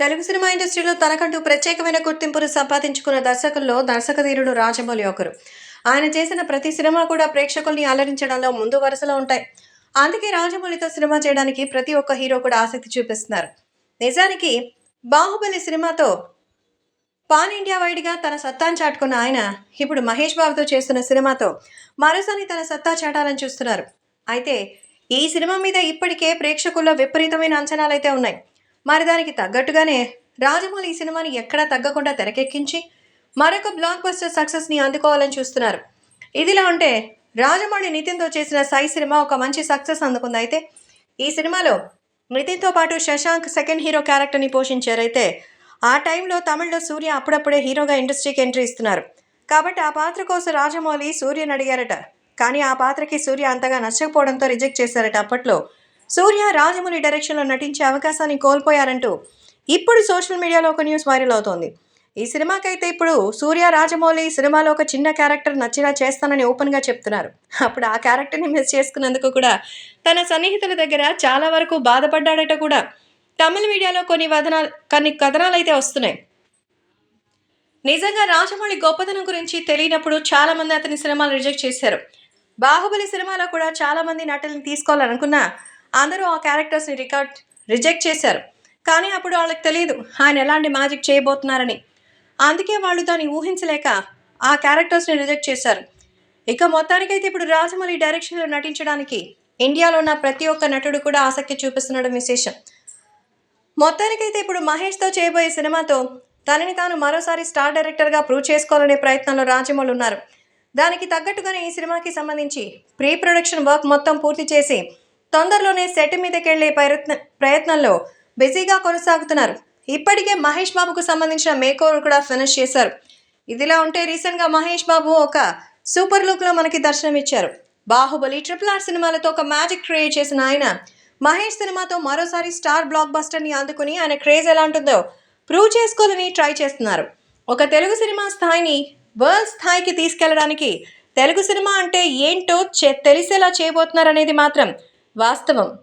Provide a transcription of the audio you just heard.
Telugu cinema ఇండస్ట్రీలో తనకంటూ ప్రత్యేకమైన గుర్తింపును సంపాదించుకున్న దర్శకుల్లో దర్శకధీరుడు రాజమౌళి ఒకరు. ఆయన చేసిన ప్రతి సినిమా కూడా ప్రేక్షకుల్ని అలరించడంలో ముందు వరుసలో ఉంటాయి. అందుకే రాజమౌళితో సినిమా చేయడానికి ప్రతి ఒక్క హీరో కూడా ఆసక్తి చూపిస్తున్నారు. నిజానికి బాహుబలి సినిమాతో పాన్ ఇండియా వైడ్గా తన సత్తాను చాటుకున్న ఆయన ఇప్పుడు మహేష్ బాబుతో చేస్తున్న సినిమాతో మరోసారి తన సత్తా చాటాలని చూస్తున్నారు. అయితే ఈ సినిమా మీద ఇప్పటికే ప్రేక్షకుల్లో విపరీతమైన అంచనాలైతే ఉన్నాయి. మరి దానికి తగ్గట్టుగానే రాజమౌళి ఈ సినిమాని ఎక్కడా తగ్గకుండా తెరకెక్కించి మరొక బ్లాక్ బస్టర్ సక్సెస్ని అందుకోవాలని చూస్తున్నారు. ఇదిలా ఉంటే రాజమౌళి నితిన్తో చేసిన సై సినిమా ఒక మంచి సక్సెస్ అందుకుంది. అయితే ఈ సినిమాలో నితిన్తో పాటు శశాంక్ సెకండ్ హీరో క్యారెక్టర్ని పోషించారైతే ఆ టైంలో తమిళ్ళో సూర్య అప్పుడప్పుడే హీరోగా ఇండస్ట్రీకి ఎంట్రీ ఇస్తున్నారు. కాబట్టి ఆ పాత్ర కోసం రాజమౌళి సూర్యని అడిగారట. కానీ ఆ పాత్రకి సూర్య అంతగా నచ్చకపోవడంతో రిజెక్ట్ చేశారట. అప్పట్లో సూర్య రాజమౌళి డైరెక్షన్లో నటించే అవకాశాన్ని కోల్పోయారంటూ ఇప్పుడు సోషల్ మీడియాలో ఒక న్యూస్ వైరల్ అవుతోంది. ఈ సినిమాకైతే ఇప్పుడు సూర్య రాజమౌళి సినిమాలో ఒక చిన్న క్యారెక్టర్ నచ్చినా చేస్తానని ఓపెన్గా చెప్తున్నారు. అప్పుడు ఆ క్యారెక్టర్ని మిస్ చేసుకున్నందుకు కూడా తన సన్నిహితుల దగ్గర చాలా వరకు బాధపడ్డాడట కూడా. తమిళ మీడియాలో కొన్ని వదనాలు కొన్ని కథనాలు అయితే వస్తున్నాయి. నిజంగా రాజమౌళి గొప్పతనం గురించి తెలియనప్పుడు చాలామంది అతని సినిమాలు రిజెక్ట్ చేశారు. బాహుబలి సినిమాలో కూడా చాలామంది నటులను తీసుకోవాలనుకున్నా అందరూ ఆ క్యారెక్టర్స్ని రికార్డ్ రిజెక్ట్ చేశారు. కానీ అప్పుడు వాళ్ళకి తెలియదు ఆయన ఎలాంటి మ్యాజిక్ చేయబోతున్నారని. అందుకే వాళ్ళు దాన్ని ఊహించలేక ఆ క్యారెక్టర్స్ని రిజెక్ట్ చేశారు. ఇక మొత్తానికైతే ఇప్పుడు రాజమౌళి డైరెక్షన్లో నటించడానికి ఇండియాలో ఉన్న ప్రతి ఒక్క నటుడు కూడా ఆసక్తి చూపిస్తున్నాడు విశేషం. మొత్తానికైతే ఇప్పుడు మహేష్తో చేయబోయే సినిమాతో తనని తాను మరోసారి స్టార్ డైరెక్టర్గా ప్రూవ్ చేసుకోవాలనే ప్రయత్నంలో రాజమౌళి ఉన్నారు. దానికి తగ్గట్టుగానే ఈ సినిమాకి సంబంధించి ప్రీ ప్రొడక్షన్ వర్క్ మొత్తం పూర్తి చేసి తొందరలోనే సెట్ మీదకెళ్ళే ప్రయత్న ప్రయత్నంలో బిజీగా కొనసాగుతున్నారు. ఇప్పటికే మహేష్ బాబుకు సంబంధించిన మేక్ ఓవర్ కూడా ఫినిష్ చేశారు. ఇదిలా ఉంటే రీసెంట్గా మహేష్ బాబు ఒక సూపర్ లుక్లో మనకి దర్శనమిచ్చారు. బాహుబలి ట్రిపుల్ ఆర్ సినిమాలతో ఒక మ్యాజిక్ క్రియేట్ చేసిన ఆయన మహేష్ సినిమాతో మరోసారి స్టార్ బ్లాక్ బస్టర్ని అందుకుని ఆయన క్రేజ్ ఎలా ఉంటుందో ప్రూవ్ చేసుకోవాలని ట్రై చేస్తున్నారు. ఒక తెలుగు సినిమా స్థాయిని వరల్డ్ స్థాయికి తీసుకెళ్ళడానికి తెలుగు సినిమా అంటే ఏంటో చె తెలిసేలా చేయబోతున్నారు అనేది మాత్రం వాస్తవం